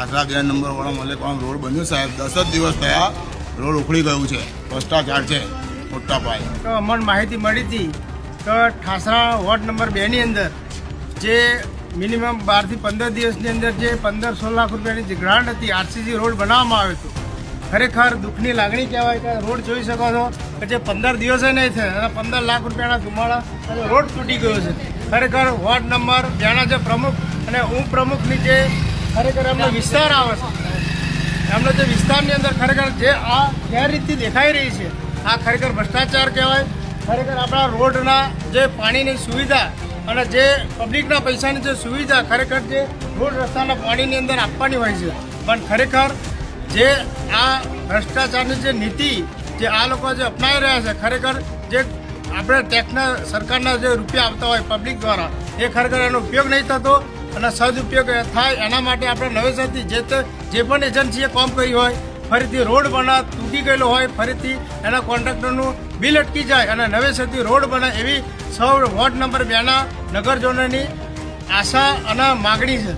આશરા બે મળે પણ રોડ બન્યો સાહેબ. દસ જ દિવસ થયા રોડ ઉખડી ગયું છે. ભ્રષ્ટાચાર છે. મોટા પાયે. તો અમને માહિતી મળી હતી તો ઠાસરા વોર્ડ નંબર બેની અંદર જે મિનિમમ બારથી પંદર દિવસની અંદર જે પંદર સોળ લાખ રૂપિયાની જે ગ્રાન્ટ હતી આરસીસી રોડ બનાવવામાં આવ્યો હતો. ખરેખર દુઃખની લાગણી કહેવાય કે રોડ જોઈ શકો છો કે જે પંદર દિવસે નહીં થયા અને પંદર લાખ રૂપિયાના ધુમાડા રોડ તૂટી ગયો છે. ખરેખર વોર્ડ નંબર ત્યાંના જે પ્રમુખ અને ઉપપ્રમુખની જે ખરેખર એમનો વિસ્તાર આવે છે. એમનો જે વિસ્તારની અંદર ખરેખર જે આ ગેરરીતિ દેખાઈ રહી છે, આ ખરેખર ભ્રષ્ટાચાર કહેવાય. ખરેખર આપણા રોડના જે પાણીની સુવિધા અને જે પબ્લિકના પૈસાની જે સુવિધા ખરેખર જે રોડ રસ્તાના પાણીની અંદર આપવાની હોય છે. પણ ખરેખર જે આ ભ્રષ્ટાચારની જે નીતિ જે આ લોકો જે અપનાવી રહ્યા છે, ખરેખર જે આપણે ટેક્સના સરકારના જે રૂપિયા આવતા હોય પબ્લિક દ્વારા, એ ખરેખર એનો ઉપયોગ નહીં થતો. અને સદુપયોગ થાય એના માટે આપણે નવેસરથી જે જે પણ એજન્સીએ કામ કર્યું હોય, ફરીથી રોડ બના તૂટી ગયેલો હોય, ફરીથી એના કોન્ટ્રાક્ટરનું બિલ અટકી જાય અને નવેસરથી રોડ બને એવી સૌ વોર્ડ નંબર બેના નગરજનોની આશા અને માગણી છે.